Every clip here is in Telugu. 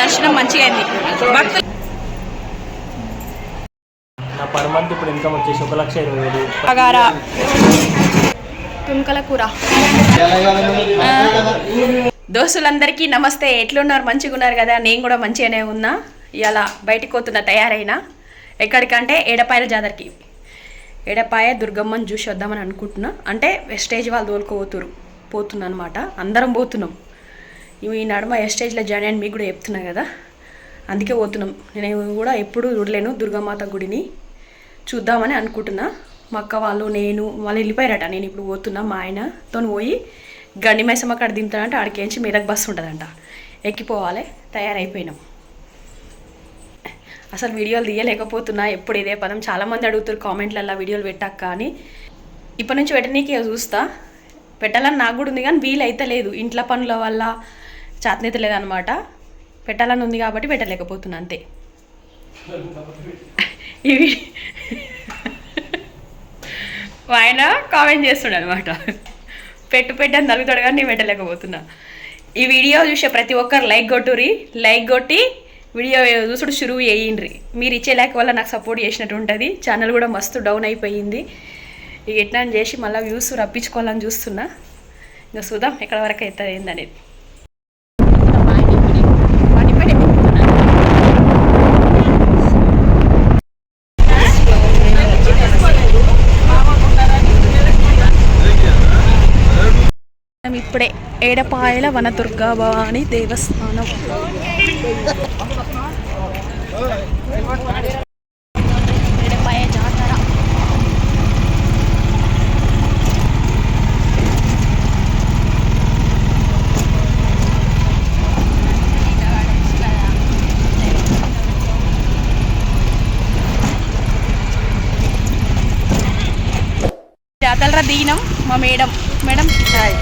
దర్శనం మంచిగా అయింది. భక్తులు నా పర్ మంత్ ఇప్పుడు ఇన్కమ్ వచ్చేసి ఒక లక్ష ఇరవై వేలు. తుంకల కూర. దోస్తులందరికీ నమస్తే. ఎట్లున్నారు? మంచిగా ఉన్నారు కదా? నేను కూడా మంచిగానే ఉన్నా. ఇలా బయటికి పోతున్నా తయారైనా. ఎక్కడికంటే ఏడపాయల జాతరకి. ఏడపాయ దుర్గమ్మని చూసి వద్దామని అనుకుంటున్నా. అంటే వెస్టేజ్ వాళ్ళు తోలుకోపోతురు. పోతున్నా అనమాట అందరం పోతున్నాం. ఈ నడుమ ఎస్టేజ్లో జాయిన్ అని మీకు కూడా చెప్తున్నా కదా. అందుకే పోతున్నాం. నేను కూడా ఎప్పుడు చూడలేను దుర్గామాత గుడిని. చూద్దామని అనుకుంటున్నా. మా అక్క వాళ్ళు నేను వాళ్ళు వెళ్ళిపోయారట. నేను ఇప్పుడు పోతున్నా. మా ఆయనతో పోయి గండి మైసమ్మ కాడ దింపుతానంటే ఆడికేంచి మీదకి బస్సు ఉంటుందంట. ఎక్కిపోవాలి. తయారైపోయినాం. అసలు వీడియోలు తీయలేకపోతున్నా. ఎప్పుడు ఇదే పదం. చాలామంది అడుగుతారు కామెంట్లలో వీడియోలు పెట్టాక అని. ఇప్పటి నుంచి పెట్టనీకి చూస్తా. పెట్టాలని నాకు కూడా ఉంది కానీ వీలు అయితే లేదు ఇంట్లో పనుల వల్ల చేతనైతే లేదనమాట పెట్టాలని ఉంది కాబట్టి పెట్టలేకపోతున్నా అంతే. ఇవి ఆయన కామెంట్ చేస్తుండ అనమాట పెట్టు పెట్టని అని కానీ నేను పెట్టలేకపోతున్నా. ఈ వీడియో చూసే ప్రతి ఒక్కరు లైక్ కొట్టురి లైక్ కొట్టి వీడియో చూసుడు షురువు చేయండి మీరు ఇచ్చే లేక వల్ల నాకు సపోర్ట్ చేసినట్టు ఉంటుంది. ఛానల్ కూడా మస్తు డౌన్ అయిపోయింది. ఇక ఎట్లా అని చేసి మళ్ళీ వ్యూస్ రప్పించుకోవాలని చూస్తున్నా. ఇంకా చూద్దాం ఎక్కడ వరకు అవుతుంది ఏందనేది మనం ఇప్పుడే ఏడపాయల వనదుర్గా భవాని దేవస్థానం. ఏడపాయ జాతర. జాతర దిగినాం మా madam. Madam hi.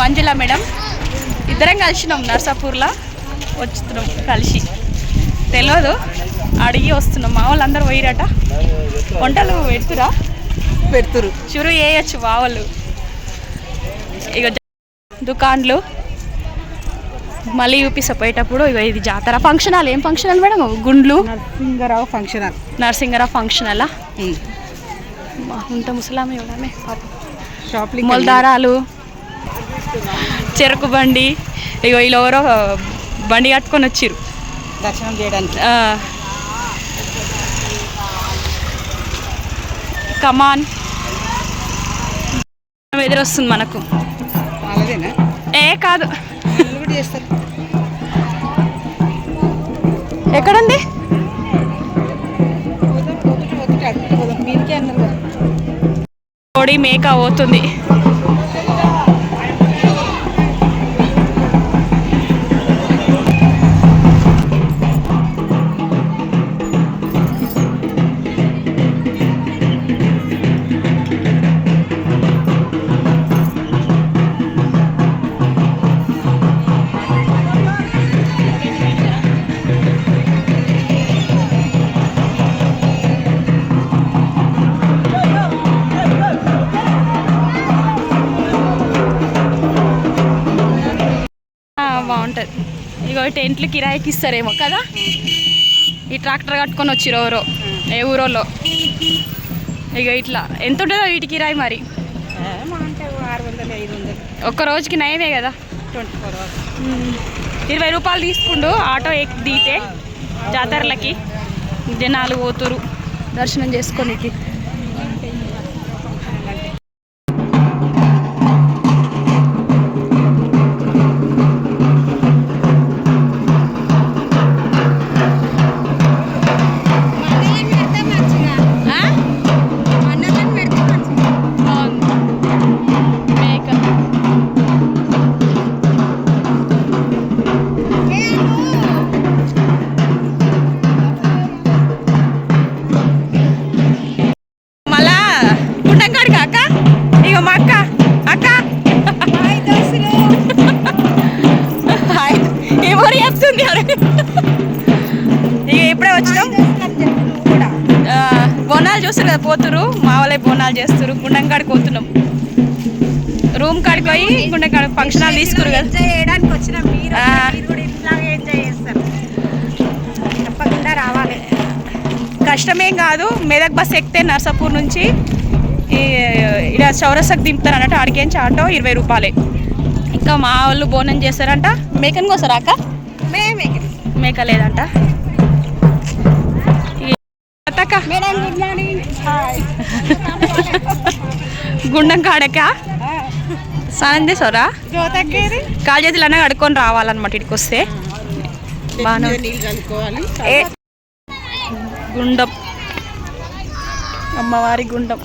Manjula madam. ఇద్దరం కలిసినాం నర్సాపూర్లో. వచ్చుతున్నాం కలిసి. తెలియదు అడిగి వస్తున్నాం. మా వాళ్ళందరూ పోయిరట. వంటలు పెడుతురా? పెడుతురు. చురు వేయచ్చు మా వాళ్ళు ఇక దుకాన్లు మళ్ళీ చూపిస్తా పోయేటప్పుడు ఇక ఇది జాతర. ఫంక్షన్ హాల్ ఏం ఫంక్షన్ హాల్ మేడం? గుండ్లు. నరసింగరావు ఫంక్షన్ హాల్ నరసింగరా ఫంక్షన్ హాలా ఇంత ముసలామే పాపం. షాపింగ్ మొలదారాలు. చెరుకు బండి ఇగో వీళ్ళు ఎవరో బండి కట్టుకొని వచ్చిర్రు. దర్శనం చేయడానికి. కమాన్ ఎదురొస్తుంది మనకు. ఏ కాదు. వాళ్ళు కూడా చేస్తారు. ఎక్కడుంది? ఇగో టెంట్లు కిరాయికి ఇస్తారేమో కదా? ఈ ట్రాక్టర్ కట్టుకొని వచ్చిరు ఎవరో? ఏ ఊరోలో ఇక ఇట్లా. ఎంత ఉంటుందో వీటి కిరాయి మరి? ఒక్క రోజుకి నయమే కదా? ఇరవై రూపాయలు తీసుకుండు ఆటో ఎక్కి దిగితే జాతరలకి. జనాలు పోతురు. దర్శనం చేసుకోనికి. చూస్తారు కదా పోతురు. మా వాళ్ళే బోనాలు చేస్తారు. గుండంకాడికి పోతున్నాం. రూమ్ కాడికి పోయి గుండె కాడ ఫంక్షన్ హాల్ తీసుకురు కదా. చేయడానికి వచ్చిన. మీరు ఇట్లాగే ఎంజాయ్ చేస్తారు. తప్పకుండా రావాలి. కష్టమేం కాదు. మెదక్ బస్ ఎక్కితే నర్సాపూర్ నుంచి ఈ ఇక్కడ చౌరస్తాకు దింపుతారు అన్నట్టు ఆడికేంచి ఆటో ఇరవై రూపాయలే. ఇంకా మా వాళ్ళు బోనం చేస్తారంట. మేకని కోసారా అక్క? మేమే. మేక లేదంట. ఈ గుడ్ కాడక? స్నానం చేసారా జ్యోతక్కేది కాలు చేతులు అన్న కడుక్కొని రావాలన్నమాట ఇక్కడికి వస్తే బాగా గుండం. అమ్మవారి గుండం.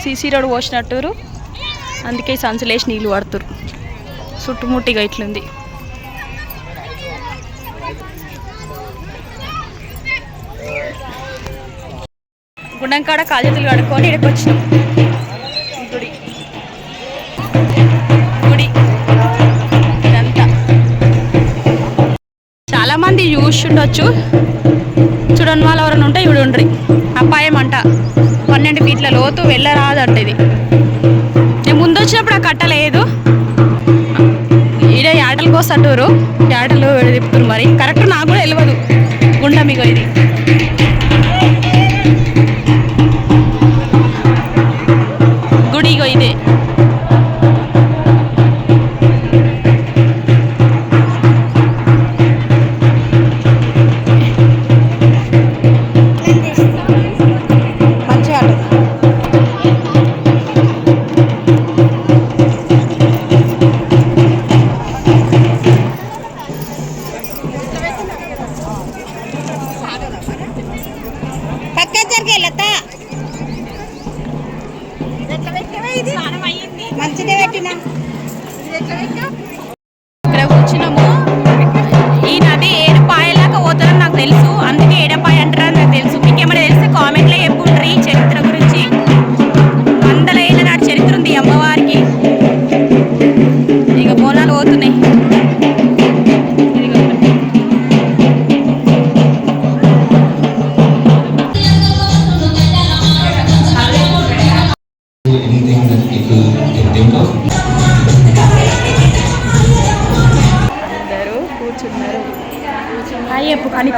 సీసీ రోడ్ పోసినట్టురు. అందుకే సంచులేసి నీళ్ళు పడుతురు చుట్టుముట్టిగా ఇట్లుంది. గుండంకాడ కాజతులు కడుక్కొని ఇక్కడికి వచ్చినాం. గుడి. గుడి. ఇదంతా. చాలా మంది చూస్తుండొచ్చు చూడని వాళ్ళు ఎవరైనా ఉంటే చూడండి అపాయం అంట. పన్నెండు ఫీట్ల లోతు వెళ్ళరాదంట ఇది. నేను ముందు వచ్చినప్పుడు ఆ కట్టలేదు ఈడ ఆటలు కోసటూరు ఆటలు తిప్పుతున్నారు మరి. కరెక్ట్ నాకు కూడా తెలియదు గుండె మీకు ఇది.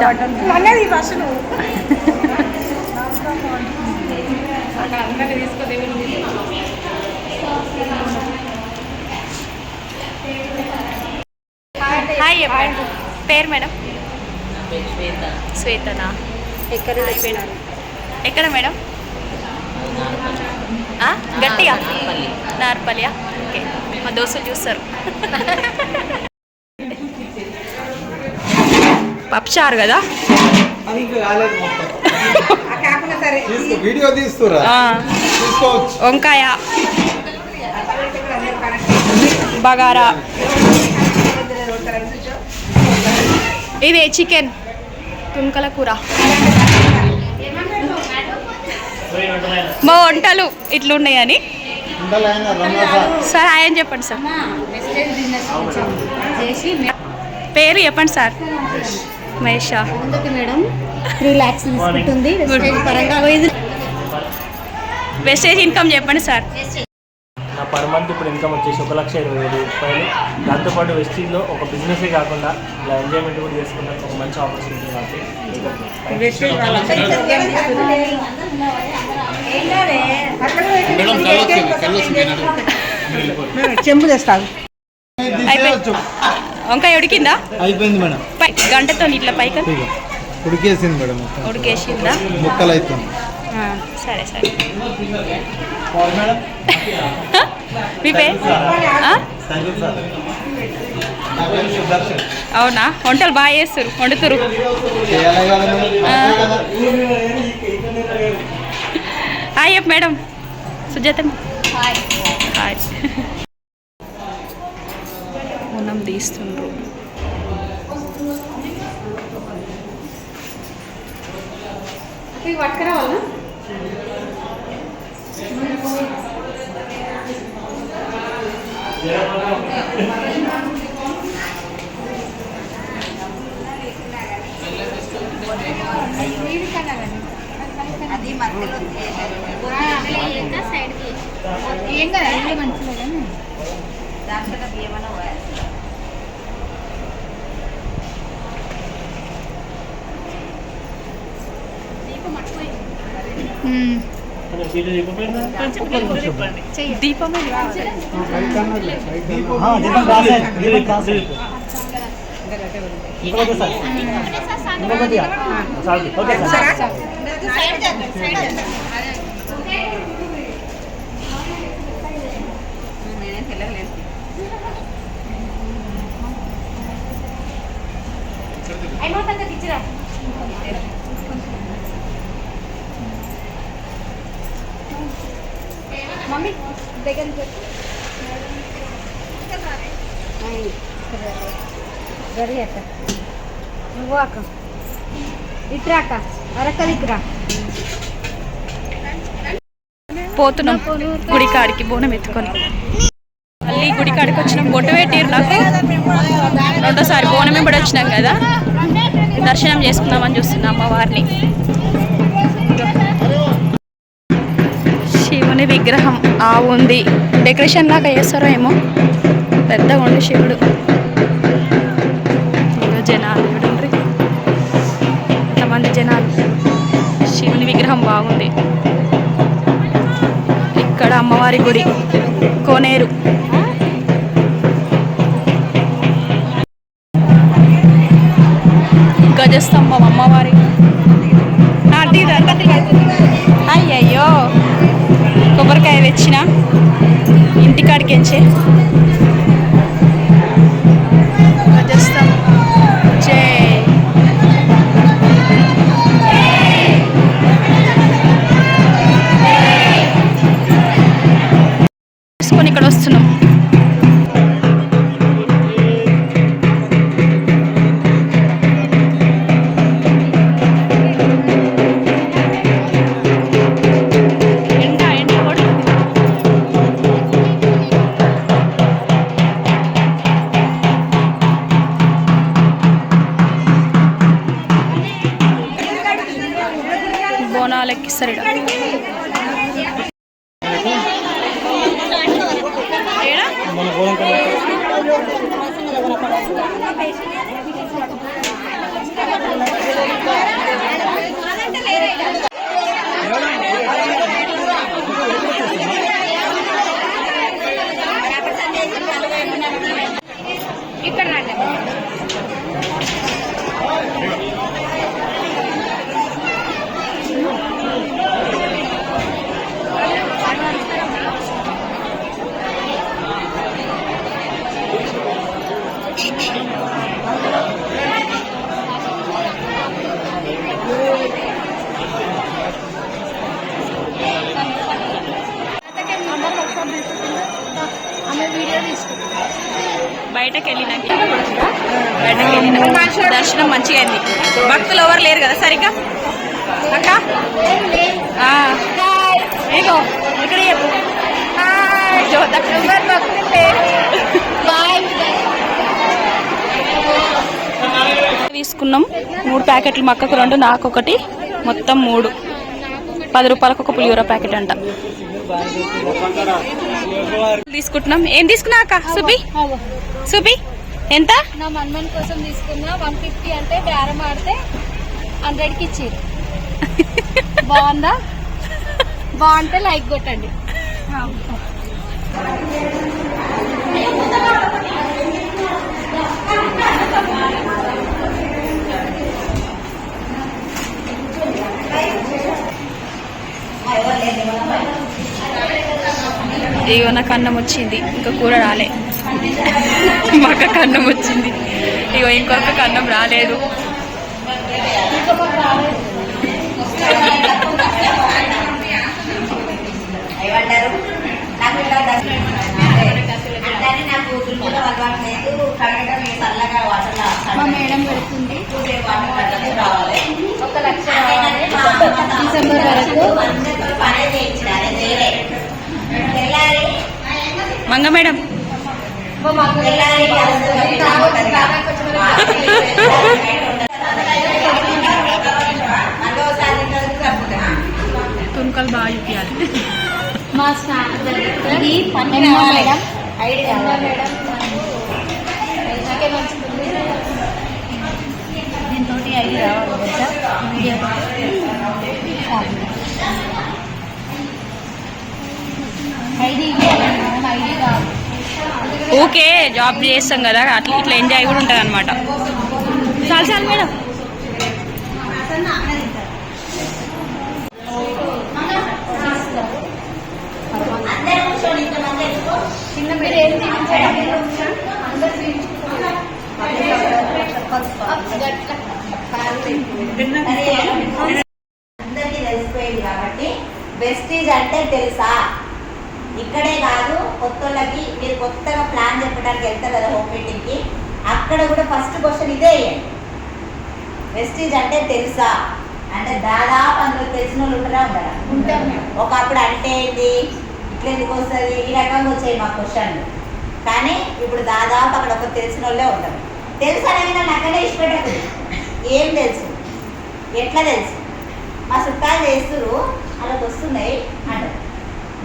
బస్సు నువ్వు హాయ్ చెప్పండి పేరు మేడం? శ్వేతనా? ఎక్కడ ఎక్కడ మేడం? ఆ? గట్టిగా? నార్పల్లియా? ఓకే. మా దోస్తులు చూస్తారు పప్చారు కదా అది ఇంకా కాలేదు మొత్తం కాకుండా సరే తీసుకో వీడియో తీస్తురా ఆ, తీసుకోవచ్చు వంకాయ. బగారా. ఇది చికెన్. తుంకల కూర. మా వంటలు ఇట్లున్నాయని. సార్. ఆయన చెప్పండి సార్. పేరు చెప్పండి సార్. మహేషా. అందుకే మేడం. త్రీ ల్యాక్స్ తీసుకుంటుంది. వెస్టేజ్ పరంగా ఇది వెస్టేజ్ ఇన్కమ్ చెప్పండి సార్. నా పర్ మంత్ ఇప్పుడు ఇన్కమ్ వచ్చేసి ఒక లక్ష ఇరవై వేలు రూపాయలు. దాంతోపాటు వెస్టీజ్లో ఒక బిజినెసే కాకుండా ఇలా ఎంజాయ్మెంట్ కూడా చేసుకున్నాను ఒక మంచి ఆపర్చునిటీ నాకు చెంబు తెస్తాను. వంకాయ ఉడికిందా? అయిపోయింది మేడం. పై గంటతో ఇట్లా పైకి. ఉడికేసింది మేడం ఉడికేసిందా? ముక్కలు అవుతుంది ఆ, సరే సరే. మీ పేరు? అవునా? వంటలు బాగా చేస్తారు వండుతురు కదా మేడం? కదా? హాయ్. చెప్పు మేడం మునం తీస్తుండ్రు ఏం కదా? మంచిగా దాంట్లో బియ్యమని దీపమే. ఇంకొకటి సార్. ఓకే సార్ నువ్వు అక్క ఇట్రా అక్క పోతున్నాం. గుడి కాడికి బోనం ఎత్తుకొని. మళ్ళీ గుడి కాడికి వచ్చినాం. బొట్టు పెట్టిరు నాకు. రెండోసారి బోనం వెంబడి వచ్చినాం కదా. దర్శనం చేసుకుందామని చూస్తున్నా అమ్మవారిని శివుని విగ్రహం. ఆ ఉంది డెకరేషన్ లాగా చేస్తారో ఏమో. పెద్దగా ఉండి శివుడు. బాగుంది. ఇక్కడ అమ్మవారి గుడి కోనేరు. గజస్తంభం అమ్మవారి. అయ్యయ్యో. కొబ్బరికాయ తెచ్చిన. ఇంటికాడికి ఎంచే. Gracias. దర్శనం మంచిగా అయింది. భక్తులు ఎవరు లేరు కదా సరిగ్గా? అక్క? ఆ. ఇగో ఇక్కడ చెప్పు జోత తీసుకున్నాం. మూడు ప్యాకెట్లు మక్కకు రెండు నాకు ఒకటి మొత్తం మూడు. పది రూపాయలకు ఒక పులిహోర ప్యాకెట్ అంట. తీసుకుంటున్నాం. ఏం తీసుకున్నా అక్క? సుబి సుబి ఎంత? నా మన్మన్ కోసం తీసుకున్నా వన్ ఫిఫ్టీ అంటే బేరం ఆడితే హండ్రెడ్కి ఇచ్చారు. బాగుందా? బాగుంటే లైక్ కొట్టండి. ఇగో నాకు అన్నం వచ్చింది. ఇంకా కూర రాలే. మా అక్కకి అన్నం వచ్చింది. ఇగో ఇంకొకరికి అన్నం రాలేదు. మా మేడం పెడుతుంది. ఒక లక్ష డిసెంబర్ వరకు. మంగ మేడం. తుణుకలు బాగా చూపించాలి మా ఇది పన్నెండు మేడం? ఐడి కన్నా కావాలి మేడం? దీంతో రావాలి ఐడి ఇవ్వాలి మేడం ఐడి కావాలి ఊకే జాబ్ చేస్తాం కదా అట్లా ఇట్లా ఎంజాయ్ కూడా ఉంటుంది అనమాట చాలు చాలు మేడం. అందరూ అందరికీ తెలిసిపోయింది కాబట్టి బెస్టీజ్ అంటే తెలుసా? ఇక్కడే కాదు కొత్తోళ్ళకి మీరు కొత్తగా ప్లాన్ చెప్పడానికి వెళ్తారు కదా హోమ్ మీటింగ్కి అక్కడ కూడా ఫస్ట్ క్వశ్చన్ ఇదే వేయండి వెస్టీజ్ అంటే తెలుసా? అంటే దాదాపు అందులో తెలిసిన వాళ్ళు ఉంటారా ఉంటారా ఉంటాం మేము. ఒకప్పుడు అంటే ఏంది? ఇట్లా ఎందుకు వస్తుంది? ఈ రకంగా వచ్చాయి మా క్వశ్చన్లు కానీ ఇప్పుడు దాదాపు అక్కడ ఒక తెలిసిన వాళ్ళే ఉంటారు. తెలుసు అనేది నన్ను అక్కడే ఇష్టపెట్టదు ఏం తెలుసు? ఎట్లా తెలుసు? మా చుట్టాలు చేస్తురు వాళ్ళకి వస్తున్నాయి అంటారు.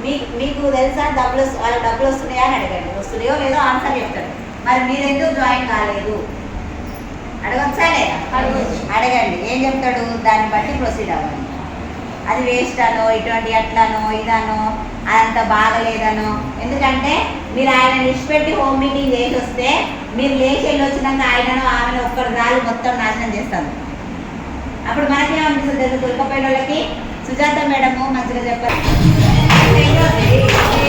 మీకు మీకు తెలుసా డబ్బులు వస్తు- వాళ్ళకి డబ్బులు వస్తున్నాయా అని అడగండి. వస్తున్నాయో లేదో ఆన్సర్ చెప్తారు. మరి మీరు ఎందుకు జాయిన్ కాలేదు? అడగచ్చా లేదా. అడగండి. ఏం చెప్తాడు? దాన్ని బట్టి ప్రొసీడ్ అవ్వాలి అది వేస్ట్ అనో ఇటువంటి అట్లనో ఇదనో అదంత బాగలేదనో. ఎందుకంటే మీరు ఆయన నిష్పెట్టి హోమ్ మీటింగ్ చేసి వస్తే మీరు లేచి వెళ్ళి వచ్చినాక ఆయనను ఆమెను ఒక్కడి రాళ్ళు మొత్తం నాశనం చేస్తాను అప్పుడు మనకేమనిపిస్తుంది తెలుసు? దొరికపోయిన వాళ్ళకి? సుజాత మేడము మంచిగా చెప్పారు Amém, amém.